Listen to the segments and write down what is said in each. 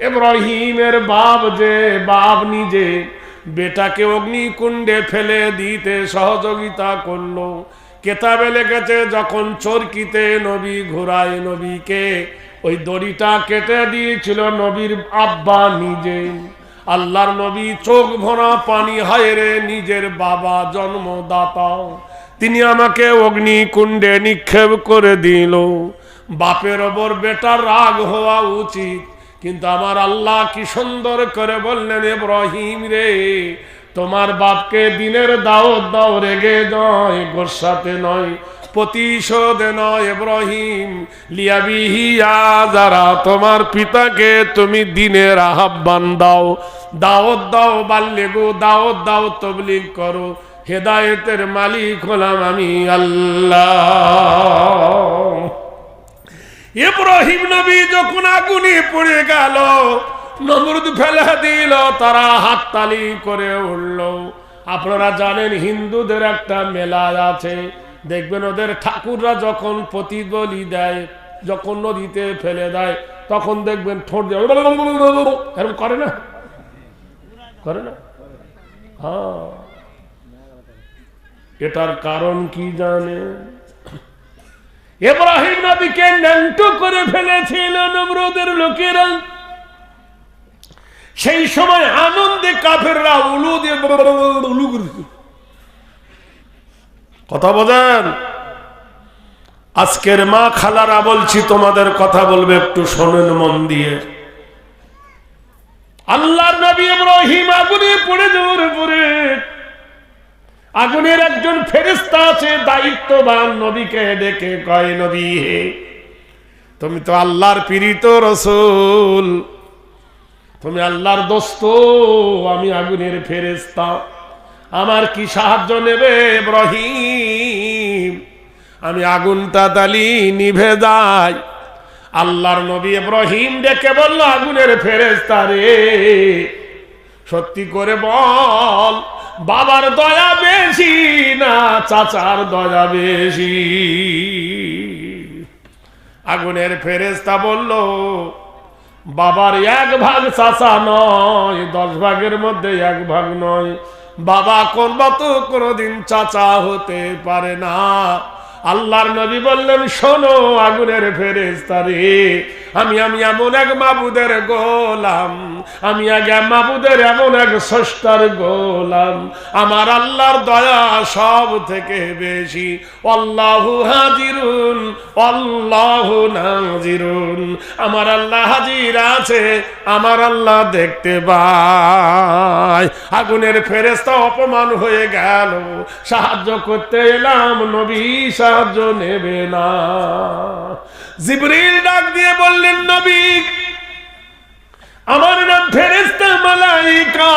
এব্রাহিমের বাপ যে, বাপ নিজে বেটাকে অগ্নিকুণ্ডে ফেলে দিতে সহযোগিতা করল। কেতাবে লেগেছে যখন চরকিতে নবী ঘোরায় নবীকে ওই দড়িটা কেটে দিয়েছিল নবীর আব্বা নিজে। আল্লাহর নবী চোখ ভরা পানি হায় রে নিজের বাবা জন্মদাতা। তিনি আমাকে অগ্নিকুণ্ডে নিক্ষেপ করে দিল। বাপের ওপর বেটার রাগ হওয়া উচিত। কিন্তু আমার আল্লাহ কি সুন্দর করে বললেন, ইব্রাহিম রে, তোমার বাপকে দিনের দাওয়াত দাও, রেগে নয় গোসাতে নয়, প্রতিশোধে নয়, ইব্রাহিম। লিয়াবিহিয়া যারা, তোমার পিতাকে তুমি দিনের আহ্বান দাও দাওয়াত দাও বাল্যে গো দাও, তবলিগ করো। হেদায়েতের মালিক হলাম আমি আল্লাহ। ইব্রাহিম নবী যখন আগুনে পড়ে গেল, নমরুদ ফেলে দিল, তারা হাততালি করে উঠল। আপনারা জানেন হিন্দুদের একটা মেলা আছে। দেখবেন ওদের ঠাকুররা যখন প্রতিবলি দেয়, যখন নদীতে ফেলে দেয়, তখন দেখবেন ঠোঁট দিয়ে করে না? করে না? হ্যাঁ। এটার কারণ কি জানে এব্রাহিম নবীকে ন্যাংটো করে ফেলেছিল নমরুদের লোকেরা। সেই সময় আনন্দে কাফেররা উলু দিয়ে উলু কথা বোঝেন আজকের মা খালারা বলছি, তোমাদের কথা বলবে একটু শোনেন মন দিয়ে। আল্লাহর নবী ইব্রাহিম আগুনে পড়ে যাওয়ার পরে আগুনের একজন ফেরিস্তা আছে, দায়িত্ববান নবীকে ডেকে কয়, নবী হে, তুমি তো আল্লাহর পীড়িত রসুল। তুমি আল্লাহর দোস্ত, আমি আগুনের ফেরেস্তা আমার কি সাহায্য নেবে ইব্রাহিম? আমি আগুনটা তালি নিভে যাই। আল্লাহর নবী ইব্রাহিম ডেকে বলল, আগুনের ফেরেস্তা রে, সত্যি করে বল বাবার দয়া বেশি না চাচার দয়া বেশি। আগুনের ফেরেস্তা বলল, বাবার এক ভাগ চাচা নয়, দশ ভাগের মধ্যে এক ভাগ নয়। বাবা কোন তো কোনোদিন চাচা হতে পারে না। আল্লাহর নবী বললেন, শোনো আগুনের ফেরেস্তা রে আমি আমি এমন এক মাবুদের গোলাম, আমি আগে মাবুদের এমন এক স্রষ্টার গোলাম। আমার আল্লাহর দয়া সব থেকে বেশি। অল্লাহু হাজিরুন অল্লাহু নাজিরুন। আমার আল্লাহ হাজির আছে, আমার আল্লাহ দেখতে পায়। আগুনের ফেরেস্তা অপমান হয়ে গেল, সাহায্য করতে এলাম, নবী সাহায্য নেবে না। জিবরিল ডাক দিয়ে বললেন নবী আমার নাম ফেরেস্তা মালাইকা।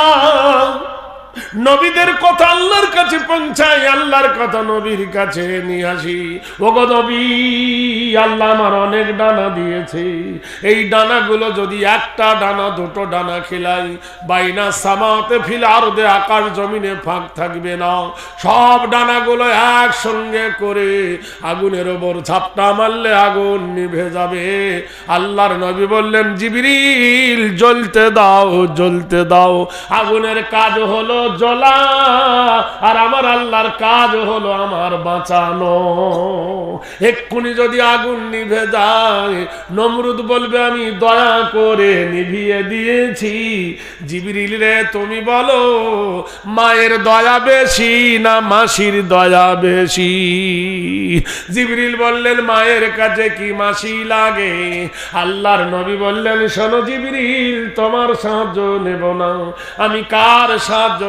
নবীদের কথা আল্লাহর কাছে পৌঁছাই, আল্লাহর কথা নবীর কাছে নিয়ে আসি। ওগো নবী, আল্লাহ আমার অনেক ডানা দিয়েছে। এই ডানাগুলো যদি একটা ডানা, দুটো ডানা খেলাই, বাইনা সামাতে ফিল আর দে আকাশ জমিনে ফাঁক থাকবে না। সব ডানাগুলো একসঙ্গে করে আগুনের ওপর ঝাপটা মারলে আগুন নিভে যাবে। আল্লাহর নবী বললেন, জিবিরিল, জ্বলতে দাও জ্বলতে দাও। আগুনের কাজ হলো জ্বলা আর আমার আল্লাহর কাজ হলো আমার বাঁচানো। এক্ষুনি যদি আগুন নিভে যায়, নমরুদ বলবে, আমি দয়া করে নিভিয়ে দিয়েছি। জিবিরিল রে, তুমি বলো, মায়ের দয়া বেশি না মাসির দয়া বেশি? জিবরিল বললেন, মায়ের কাছে কি মাসি লাগে? আল্লাহর নবী বললেন, শোনো জিবরিল, তোমার সাহায্য নেব না। আমি কার সাহায্য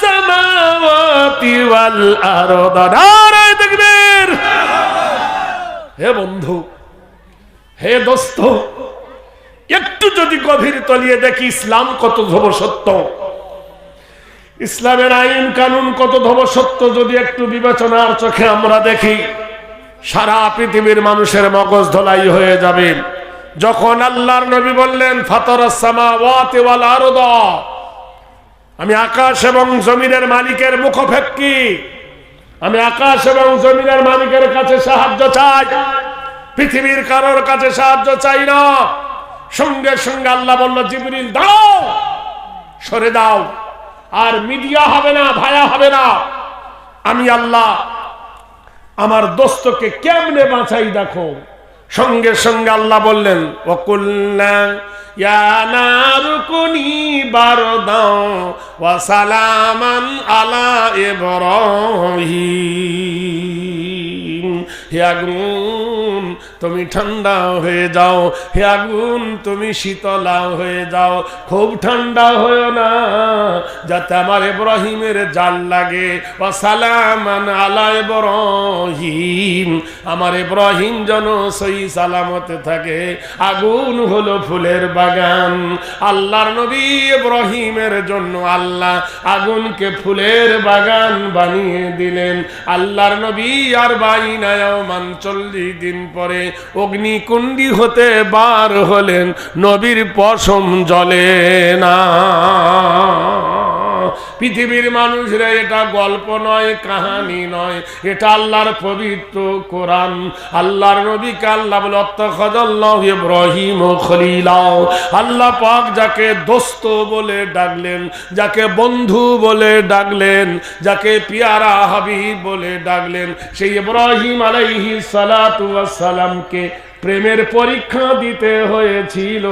সামাওয়াতি ওয়াল আরদা। নারায় তাকবীর। হে বন্ধু, হে দোস্ত, একটু যদি গভীর তলিয়ে দেখি ইসলাম কত ধব সত্য। ইসলামের আইন কানুন কত ধব সত্য যদি একটু বিবেচনার চোখে আমরা দেখি, সারা পৃথিবীর মানুষের মগজ ধলাই হয়ে যাবে। যখন আল্লাহর নবী বললেন ফাতর আমি আকাশ এবং জমিনের মালিকের মুখফেক্কি আমি আকাশ এবং জমিনের মালিকের কাছে সাহায্য চাই। পৃথিবীর কারোর কাছে সাহায্য চাই না। সঙ্গে সঙ্গে আল্লাহ বলল, জিবরিল দাও সরে দাও। আর মিডিয়া হবে না, ভায়া হবে না। আমি আল্লাহ, আমার দোস্তকে কেমনে বাঁচাই দেখো? সঙ্গে সঙ্গে আল্লাহ বললেন ওকুল্লা সালামান আলা আগুন তুমি ঠান্ডা হয়ে যাও। হে আগুন, তুমি শীতলা হয়ে যাও। খুব ঠান্ডা হয়েও না, যাতে আমার ইব্রাহিমের জাল লাগে। ও সালামান আলা আমার ইব্রাহিম যেন সই সালামতে থাকে। আগুন হলো ফুলের বাগান। আল্লাহর নবী ইব্রাহিমের জন্য আল্লাহ আগুনকে ফুলের বাগান বানিয়ে দিলেন। আল্লাহর নবী আর বাইনায় মান চল্লিশ দিন পরে অগ্নিকুণ্ডি হতে বার হলেন নবীর পশম জলে না। পৃথিবীর মানুষরা এটা গল্প নয়, কাহানি নয়। এটা আল্লাহর পবিত্র কোরআন। আল্লাহর নবীকে আল্লাহ বলে, অত্তখদাল্লাহ ইব্রাহিম খলিলাও আল্লাহ পাক যাকে দোস্ত বলে ডাকলেন, যাকে বন্ধু বলে ডাকলেন, যাকে পিয়ারা হাবিব বলে ডাকলেন, সেই ইব্রাহিম আলাইহি সালাতু সালামকে প্রেমের পরীক্ষা দিতে হয়েছিল।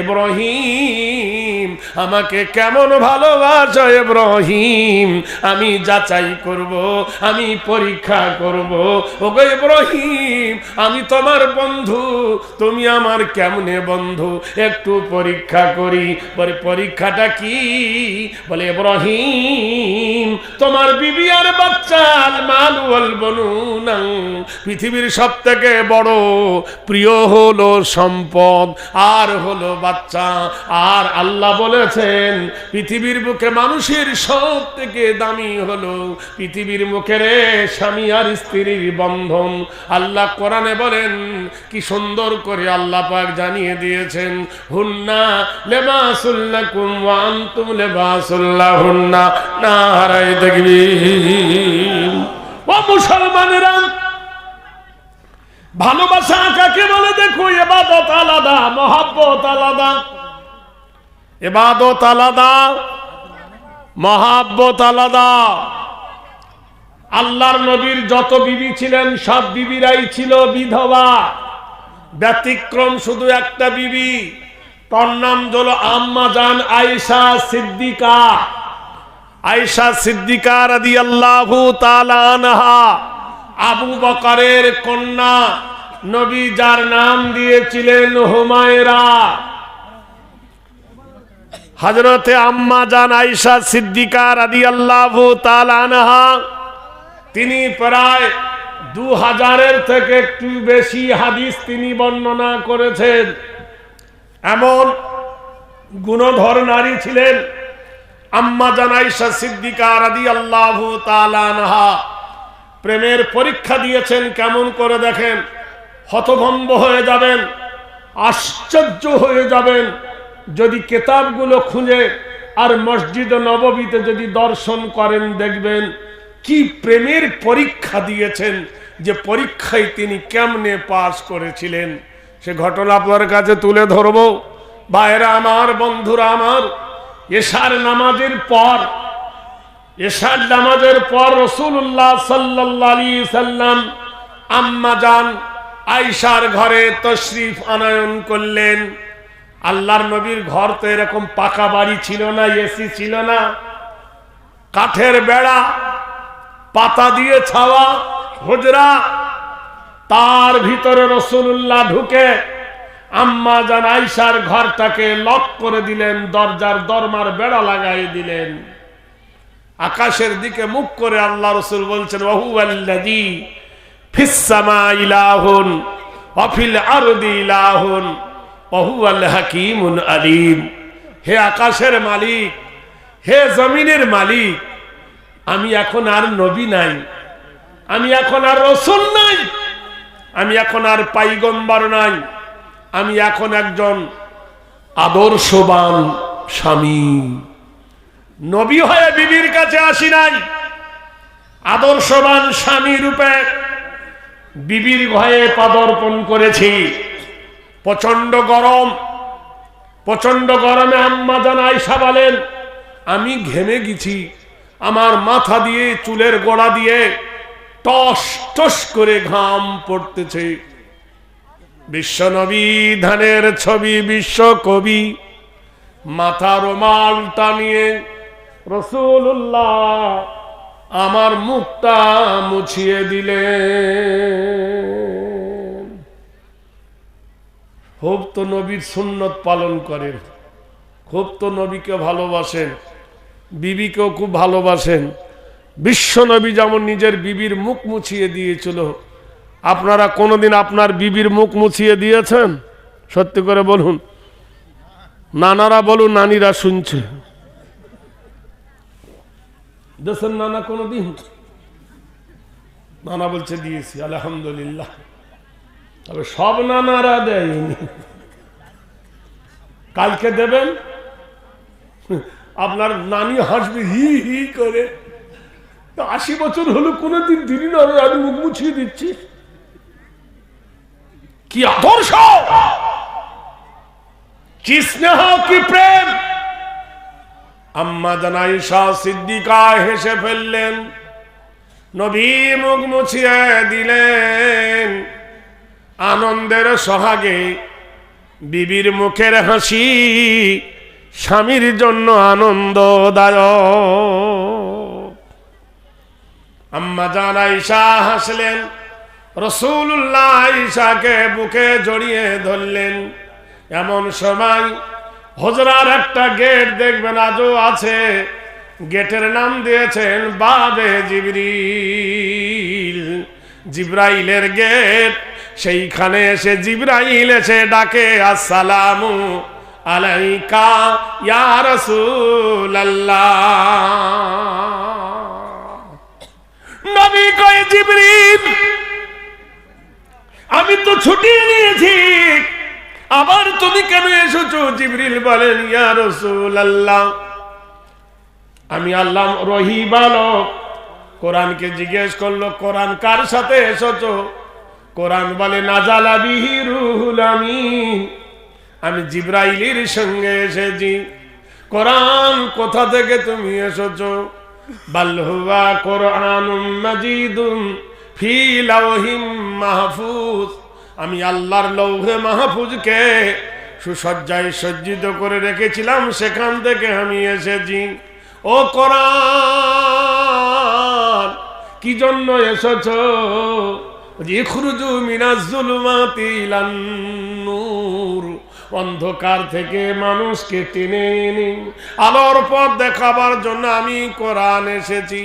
ইব্রাহিম, আমাকে কেমন ভালোবাসো ইব্রাহিম? আমি যাচাই করব, আমি পরীক্ষা করব। ওগো ইব্রাহিম, আমি তোমার বন্ধু, তুমি আমার কেমনে বন্ধু? একটু পরীক্ষা করি। বলে, পরীক্ষাটা কি? বলে, ইব্রাহিম, তোমার বিবি আর বাচ্চা মাল বনুনা পৃথিবীর সব থেকে বড় প্রিয় হলো সম্পদ, আর হলো বাচ্চা। আর আল্লাহ বলেছেন, পৃথিবীর বুকে মানুষের সব থেকে দামি হলো পৃথিবীর মুখে রে স্বামী আর স্ত্রীর বন্ধন। আল্লাহ কোরআনে বলেন, কি সুন্দর করে আল্লাহ পাক জানিয়ে দিয়েছেন, হুন্না লেবাসুল্লাকুম ওয়া আনতুম লেবাসুল্লাহ হুন্না নারায় দেখবি। ও মুসলমানেরা ভালোবাসা কাকে বলে? দেখো এবাদত আলাদা, মহাব্বত আলাদা। এবাদত আলাদা, মহাব্বত আলাদা। আল্লাহর নবীর যত বিবি ছিলেন, সব বিবিরাই ছিল বিধবা। ব্যতিক্রম শুধু একটা বিবি। তার নাম হল আম্মা জান আয়েশা সিদ্দিকা। আয়েশা সিদ্দিকা রাদিয়াল্লাহু তাআলা আনহা। আবু বকরের কন্যা নবী যার নাম দিয়েছিলেন হুমায়রা। হজরতে আম্মা জান আইসা সিদ্দিকা রাদি আল্লাহ আনহা, তিনি প্রায় দু হাজারের থেকে একটু বেশি হাদিস তিনি বর্ণনা করেছেন। এমন গুণধর নারী ছিলেন আম্মা জান আইসা সিদ্দিকা রাদি আল্লাহ আনহা। প্রেমের পরীক্ষা দিয়েছেন, কেমন করে দেখেন? হতভম্ব হয়ে যাবেন, আশ্চর্য হয়ে যাবেন। যদি কেতাবগুলো খুঁজে আর মসজিদ নববীতে যদি দর্শন করেন, দেখবেন কি প্রেমের পরীক্ষা দিয়েছেন যে পরীক্ষায় তিনি কেমনে পাশ করেছিলেন। সে ঘটনা আপনার কাছে তুলে ধরব। ভাইরা আমার, বন্ধুরা আমার, এশার নামাজের পর এশার নামাজের পর রসুল্লাহ সাল্লি সাল্লাম আম্মা যান আইসার ঘরে তশরিফ আনায়ন করলেন। আল্লাহর নবীর ঘর তো এরকম পাকা বাড়ি ছিল না, এসি ছিল না। কাঠের বেড়া, পাতা দিয়ে ছাওয়া হুজরা তার ভিতরে রসুল্লাহ ঢুকে আম্মা জান আইসার ঘরটাকে লক করে দিলেন, দরজার দরমার বেড়া লাগাই দিলেন। আকাশের দিকে মুখ করে আল্লাহ রসুল বলছেন ওহু আল্লাদি ফিসামা ইলাহুন অফিল আরদি আলিম। হে আকাশের মালিক, হে জমিনের মালিক, আমি এখন আর নবী নাই, আমি এখন আর রসুল নাই, আমি এখন আর পাইগম্বার নাই, আমি এখন একজন আদর্শবান স্বামী। নবী হয়ে বিবির কাছে আসি নাই। আদর্শবান স্বামী রূপে বিবির ভয়ে পদর্পণ করেছি। প্রচণ্ড গরম প্রচণ্ড গরমে আম্মা জান আয়সা বলেন, আমি ঘেমে গেছি। আমার মাথা দিয়ে, চুলের গোড়া দিয়ে টস টস করে ঘাম পড়তেছে। বিশ্বনবী ধানের ছবি, বিশ্ব কবি মাথা রোমাল টানিয়ে রসুল্লাহ আমার মুখটা মুছিয়ে দিলে খুব তো নবীর সুন্নত পালন করেন, খুব তো নবীকে ভালোবাসেন, বিবিকেও খুব ভালোবাসেন। বিশ্ব নবী যেমন নিজের বিবির মুখ মুছিয়ে দিয়েছিল, আপনারা কোনোদিন আপনার বিবির মুখ মুছিয়ে দিয়েছেন? সত্যি করে বলুন, নানারা বলুন, নানিরা শুনছে। দেশের নানা কোনোদিন। নানা বলছে, দিয়েছি, আলহামদুলিল্লাহ। তবে সব নানারা দেয়নি। কালকে দেবেন? আপনার নানি হাসবে হি হি করে। আশি বছর হলো, কোনোদিন দিনই না আমি মুখ মুছিয়ে দিচ্ছি। কি আদর্শ! কি স্নেহ, কি প্রেম! আম্মা সিদ্দিকা হেসে ফেললেন। নবী মুখ মুছিয়ে দিলেন। আনন্দের সোহাগে বিবির মুখের হাসি স্বামীর জন্য আনন্দদায়ক। আম্মা জান আইসা হাসলেন রসুল্লাহ আইসাকে বুকে জড়িয়ে ধরলেন। এমন সময় হজরার একটা গেট দেখবেন আজও আছে। গেটের নাম দিয়েছেন বাবে জিবরিল। জিব্রাইলের গেট, সেইখানে এসে জিব্রাইল এসে ডাকে, আসসালামু আলাইকা ইয়া নবী কয়, জিবরিল, আমি তো ছুটি নিয়েছি। আবার তুমি কেন এসেছ? জিবরিল বলেন, ইয়া রাসূলুল্লাহ। আমি আল্লাহ রহি বালক। কোরআনকে জিজ্ঞেস করল, কোরআন কার সাথে এসেছ? কোরআন বলে, নাজালা বিহি রুহুল আমিন। আমি জিব্রাইলের সঙ্গে এসেছি। কোরআন কোথা থেকে তুমি এসেছ? বাল্হুয়া কোরআন মাজিদুম ফি লাওহিম মাহফুজ। আমি আল্লাহর লৌহে মাহফুজকে সুসজ্জায় সজ্জিত করে রেখেছিলাম, সেখান থেকে আমি এসেছি। ও কোরআন, কি জন্য এসেছ? ইখরুজু মিনাজুলুমাতি নূর। অন্ধকার থেকে মানুষকে টেনে এনে আলোর পথ দেখাবার জন্য আমি কোরআন এসেছি।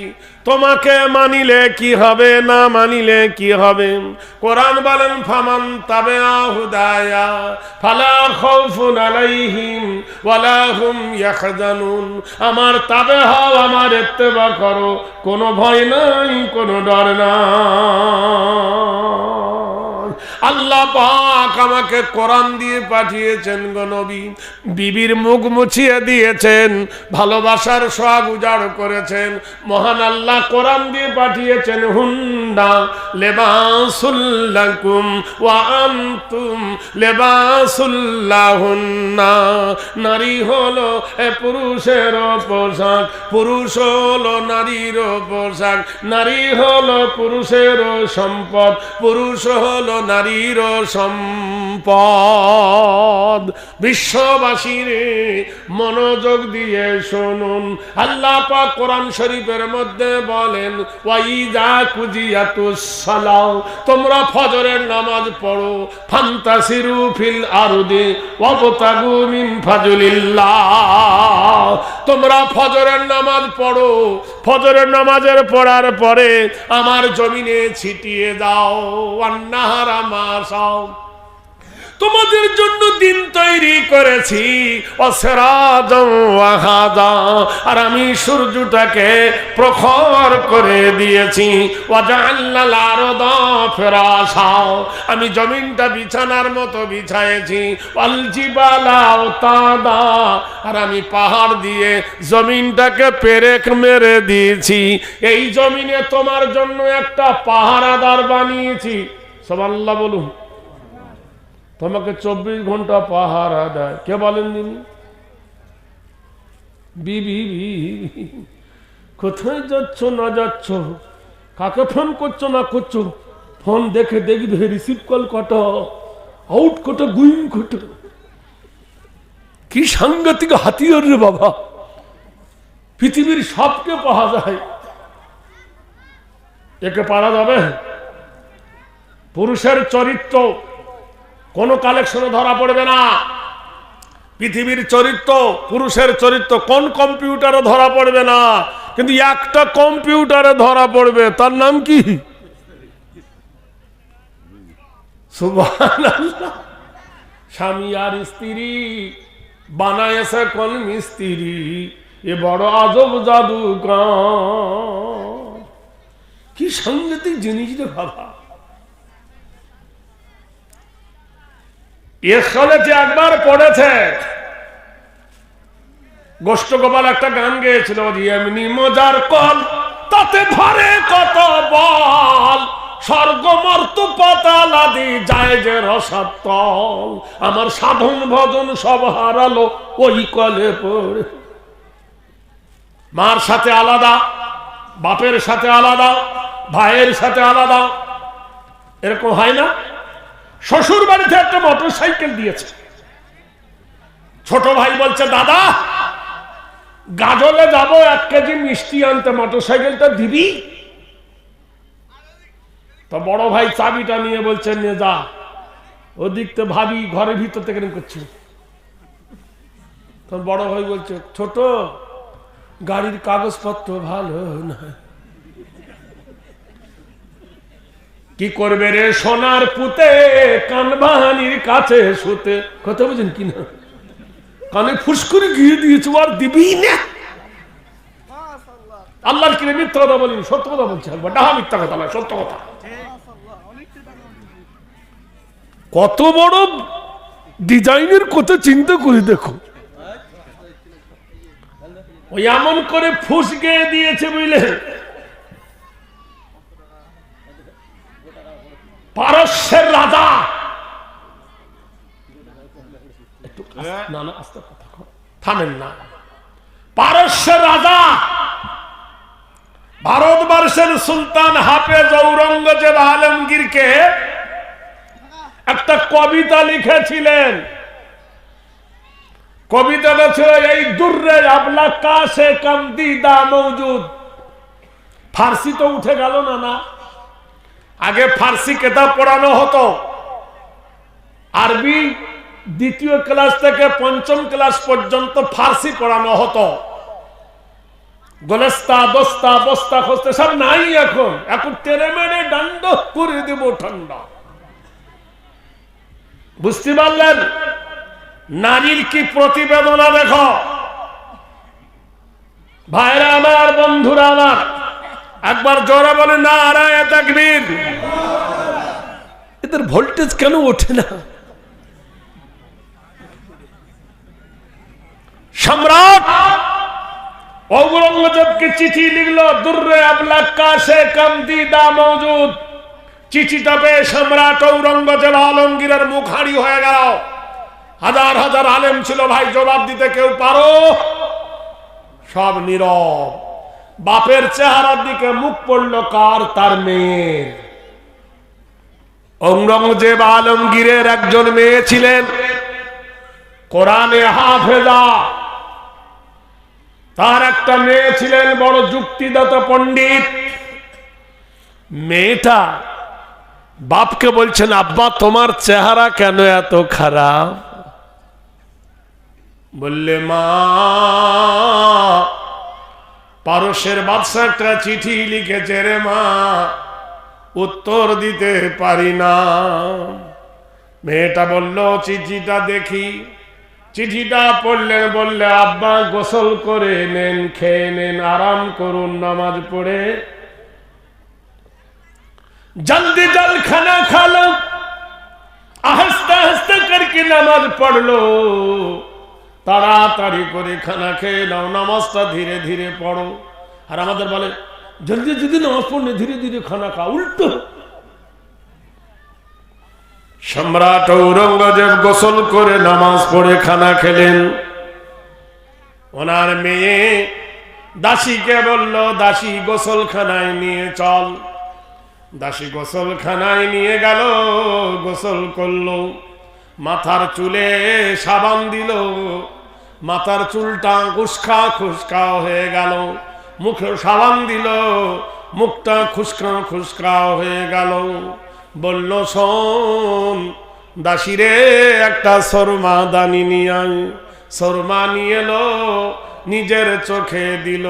তোমাকে মানিলে কি হবে, না মানিলে কি হবে? কোরআন বলেন, ফামান তাবে হুদায়া ফালা খাউফুন আলাইহিম ওয়ালা হুম ইয়াহজানুন। আমার তাবে হও আমার ইত্তেবা করো, কোনো ভয় নাই, কোনো ডর নাই। আল্লাহ পাক আমাকে কোরআন দিয়ে পাঠিয়েছেন গো নবী। বিবির মুখ মুছিয়ে দিয়েছেন, ভালোবাসার সোহাগ উজাড় করেছেন। মহান আল্লাহ কোরআন দিয়ে পাঠিয়েছেন হুন্ডা লেবাসুল্লাকুম ওয়া আনতুম লেবাসুল্লাহুন্না। নারী হলো এ পুরুষের পোশাক, পুরুষ হলো নারীর পোশাক। নারী হলো পুরুষের সম্পদ, পুরুষ হলো নারীর সম্পদ। বিশ্ববাসীর মনোযোগ দিয়ে শুনুন। আল্লাহ পাক কোরআন শরীফের মধ্যে বলেন, ওয়াইজা কুজিয়াতুস সালাও তোমরা ফজরের নামাজ পড়ো। ফান্তাসিরু ফিল আরদি ওয়াবতাগু মিন ফাজলিল্লাহ। তোমরা ফজরের নামাজ পড়ো। ফজরের নামাজের পড়ার পরে আমার জমিনে ছিটিয়ে দাও। আন্নাহারা মাসাও তোমাদের জন্য দিন তৈরি করেছি। আর আমি সূর্যটাকে প্রখর করে দিয়েছি। আমি জমিনটা বিছানার মতো বিছায়েছি। আর আমি পাহাড় দিয়ে জমিনটাকে পেরেক মেরে দিয়েছি। এই জমিনে তোমার জন্য একটা পাহারাদার বানিয়েছি। সব আল্লাহ বলুন। তোমাকে চব্বিশ ঘণ্টা পাহারা দেয়। কে বলেন তিনি। কোথায় যাচ্ছ, না যাচ্ছ? কাকে ফোন করছ, না করছ? ফোন দেখে দেখবে রিসিভ কল কত আউট কত গুইং কত কি সাংঘাতিক হাতিয়ার রে বাবা। পৃথিবীর সবকে পাওয়া যায়। একে পারা যাবে? পুরুষের চরিত্র কোনো কালেকশনে ধরা পড়বে না। পৃথিবীর চরিত্র, পুরুষের চরিত্র কোন কম্পিউটারে ধরা পড়বে না। কিন্তু একটা কম্পিউটারে ধরা পড়বে, তার নাম কি? স্বামী আর স্ত্রী বানায়েছে কোন মিস্ত্রি, এ বড় আজব জাদু কি সাংঘাতিক জিনিস রে বাবা। এর যে একবার পড়েছে গোষ্ঠ গোপাল একটা গান গেয়েছিল এমনি মজার কল, তাতে ধরে কত বল, স্বর্গ মর্ত পাতাল আদি যায় আমার সাধন ভজন সব হারালো ওই কলে পড়ে। মার সাথে আলাদা, বাপের সাথে আলাদা, ভাইয়ের সাথে আলাদা, এরকম হয় না? শ্বশুর বাড়িতে একটা মোটর সাইকেল দিয়েছে। ছোট ভাই বলছে, দাদা, গাজলে যাব, এক কেজি মিষ্টি আনতে মোটর সাইকেলটা দিবি? তো বড় ভাই চাবিটা নিয়ে বলছে, নে যা। ওদিক তো ভাবি ঘরের ভিতর থেকে করছে। তখন বড় ভাই বলছে, ছোট, গাড়ির কাগজপত্র ভালো না কি করবে রে সোনার পুতে? কানবাহানির কাছে শুতে। কথা বুঝেন কি না? কানে ফুসকুরি গিয়ে দিয়েছে আর দিবি না। আল্লাহর কিনে মিথ্যা কথা বলিনি, সত্য কথা বলছি একবার ডাহা মিথ্যা কথা নয়, সত্য কথা। কত বড় ডিজাইনের কথা চিন্তা করে দেখো। ওই এমন করে ফুস গিয়ে দিয়েছে বুঝলে? পারস্যের রাজা। না না আস্তে থামেন না। পারস্যের রাজা। ভারতবর্ষের সুলতান হাফেজ ঔরঙ্গজেব আলমগীরকে একটা কবিতা লিখেছিলেন। কবিতাটা ছিল এই দুর্রে আবলা কাশে কামদি দা মৌজুদ। ফার্সি তো উঠে গেল না না? আগে ফার্সি কেতাব পড়ানো হতো। আরবি দ্বিতীয় ক্লাস থেকে পঞ্চম ক্লাস পর্যন্ত ফার্সি পড়ানো হতো। গোলেস্তা দোস্তা বস্তা, খস্তা, সব নাই এখন। এখন তেরে মেরে ডান্ড করে দেব ঠান্ডা। বুঝতে পারলেন? নারীর কি প্রতিবেদনা দেখো? ভাইরা আমার, বন্ধুরা আমার একবার জোরে বলে না আরায় এদের ভোল্টেজ কেন ওঠে না? সম্রাট ঔরঙ্গজেবকে চিঠি লিখলো, দুর্রে আবলা কাশে কামদি দা মৌজুদ। চিঠিটা পেয়ে সম্রাট ঔরঙ্গজেব আলমগীরের মুখ হাঁড়ি হয়ে গেল। হাজার হাজার আলেম ছিল ভাই, জবাব দিতে কেউ পারো? সব নীরব। বাপের চেহারার দিকে মুখ পড়ল কার? তার মেয়ের। ঔরঙ্গজেব আলমগীরের একজন মেয়ে ছিলেন। কোরআনে হাফেজা। তার একটা মেয়ে ছিলেন বড় যুক্তিদাতা পণ্ডিত। মেয়েটা বাপকে বলছেন, আব্বা, তোমার চেহারা কেন এত খারাপ? বললে, মা পারস্যের বাদশা একটা চিঠি লিখেছে রে মা। উত্তর দিতে পারি না। মেয়েটা বলল, চিঠিটা দেখি। চিঠিটা পড়লেন, বললে, আব্বা, গোসল করে নেন, খেয়ে নেন, আরাম করুন, নামাজ পড়ে। জলদি জল খানা খালো, আহস্তে আহস্তে করকে নামাজ পড়ল। তাড়াতাড়ি করে খানা খেয়ে নাও, নামাজটা ধীরে ধীরে পড়ো। আর আমাদের বলে, জলদি যদি নামাজ পড়লে ধীরে ধীরে খানা খা উল্টো। সম্রাট ঔরঙ্গজেব গোসল করে নামাজ পড়ে খানা খেলেন। ওনার মেয়ে দাসীকে বলল, দাসী, গোসলখানায় নিয়ে চল। দাসী গোসলখানায় নিয়ে গেল, গোসল করল। মাথার চুলে সাবান দিল। মাথার চুলটা খুসকা খুসকা হয়ে গেল। মুখে সাবান দিল। মুখটা খুসকা খুসকা হয়ে গেল। বলল, শোন, দাসিরে, একটা সরমা দানি নিয়ে সরমা নিয়ে এলো, নিজের চোখে দিল।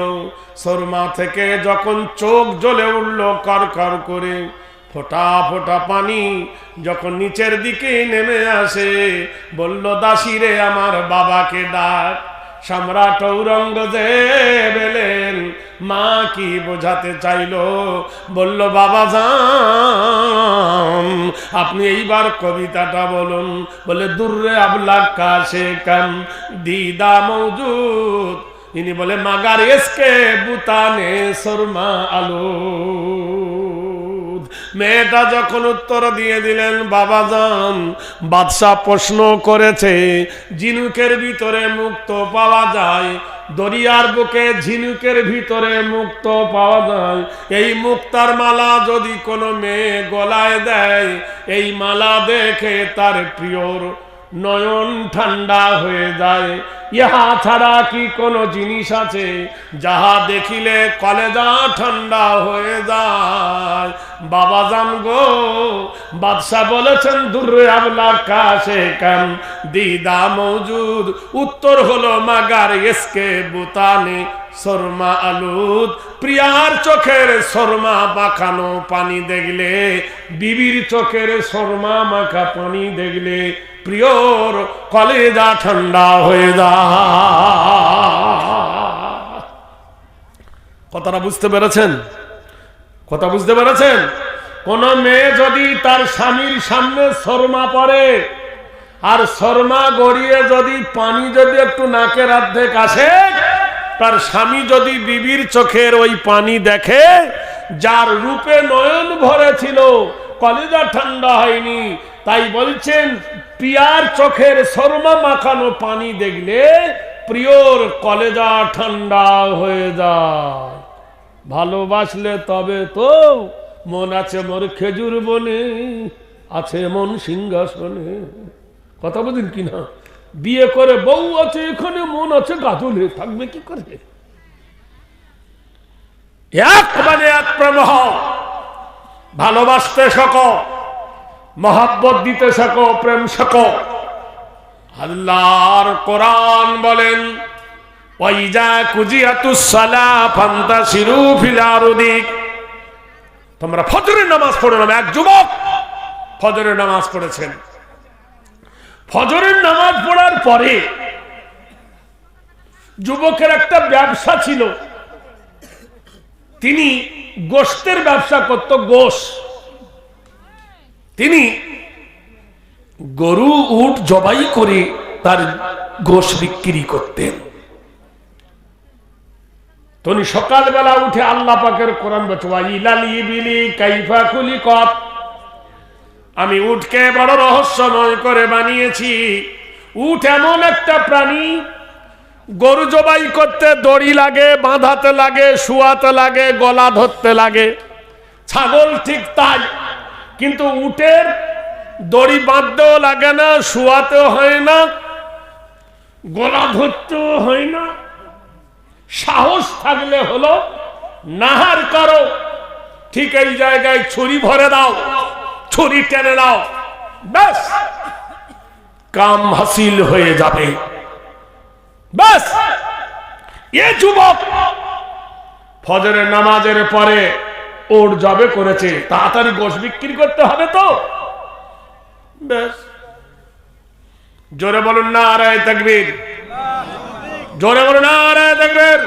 সরমা থেকে যখন চোখ জ্বলে উঠল কর করে ফোটা ফোটা পানি যখন নিচের দিকে নেমে আসে, বলল দাসিরে আমার বাবাকে ডাক। সম্রাট ঔরঙ্গজেব এলেন। মা কি বোঝাতে চাইলো? বলল, বাবা যান, আপনি এইবার কবিতাটা বলুন। বলে, দূরে আবলা কাশে কাম, দিদা মৌজুদ। ইনি বলে, মাগার এসকে বুতানে শর্মা আলু। মেয়েটা যখন উত্তর দিয়ে দিলেন, বাবা যান বাদশাহ প্রশ্ন করেছে, ঝিনুকের ভিতরে মুক্ত পাওয়া যায়, দরিয়ার বুকে ঝিনুকের ভিতরে মুক্ত পাওয়া যায়। এই মুক্তার মালা যদি কোনো মেয়ে গলায় দেয়, এই মালা দেখে তার প্রিয়র নয়ন ঠান্ডা হয়ে যায়। ইহা ছাড়া কি কোনো জিনিস আছে? যাহা দেখিলে কলেজা ঠান্ডা হয়ে যায়। বাবা জান গো, বাদশাহ বলেছেন দূরে আবলা কাশে দিদা মৌজুদ, উত্তর হলো মাগার এসকে বুতানে শর্মা আলুদ। প্রিয়ার চোখের শর্মা মাখানো পানি দেখলে, বিবির চোখের শর্মা মাখা পানি দেখলে প্রিয়র কলেজা ঠান্ডা হয়ে যা। কথাটা বুঝতে পেরেছেন? কথা বুঝতে পেরেছেন? কোন মেয়ে যদি তার স্বামীর সামনে শর্মা পড়ে, আর শর্মা গড়িয়ে যদি পানি যদি একটু নাকের অর্ধেক আসে, তার স্বামী যদি বিবির চোখের ওই পানি দেখে, যার রূপে নয়ন ভরেছিল কলেজা ঠান্ডা হয়নি। তাই বলছেন প্রিয়ার চোখের শর্মা মাখানো পানি দেখলে প্রিয়র কলেজা ঠান্ডা হয়ে যায়। ভালোবাসলে তবে তো মন আছে মোর খেজুর বনে, আছে মন সিংহাসনে। কথা বলেন কি না? বিয়ে করে বউ আছে, এখানে মন আছে, গাজলে থাকবে কি করে? এক মানে এক প্রমহ ভালোবাসতে সক মহাব্বত দিতে সক প্রেম সক আল্লাহর কোরআন বলেন, ওয়াইজা আরদি। তোমরা ফজরের নামাজ এক যুবক নামাজ পড়েছেন। ফজরের নামাজ পড়ার পরে যুবকের একটা ব্যবসা ছিল। তিনি গোস্তের ব্যবসা করত, গোশ। তিনি গরু, উট জবাই করে তার গোশ বিক্রি করতেন। তুমি সকালবেলা উঠে আল্লাহ পাকের কোরআন কাইফা খুলি আমি উঠকে বড় রহস্যময় করে বানিয়েছি। উঠ এমন একটা প্রাণী গরু জবাই করতে দড়ি লাগে, বাঁধাতে লাগে, শুয়াতে লাগে, গলা ধরতে লাগে। ছাগল ঠিক তাই, কিন্তু উটের দড়ি বাঁধতেও লাগে না, শুয়াতেও হয় না, গলা ধরতেও হয় না। সাহস থাকলে হলো, নাহার করো, ঠিক এই জায়গায় ছুরি ভরে দাও, ছুরি টেনে দাও ব্যাস, কাম হাসিল হয়ে যাবে। ব্যাস এ যুবক ফজের নামাজের পরে ওর জবে করেছে, তাড়াতাড়ি গোশ বিক্রি করতে হবে তো। ব্যাস জোরে বলুন না, আরায় তাকবীর। জোরে বলুন না, আরায় তাকবীর।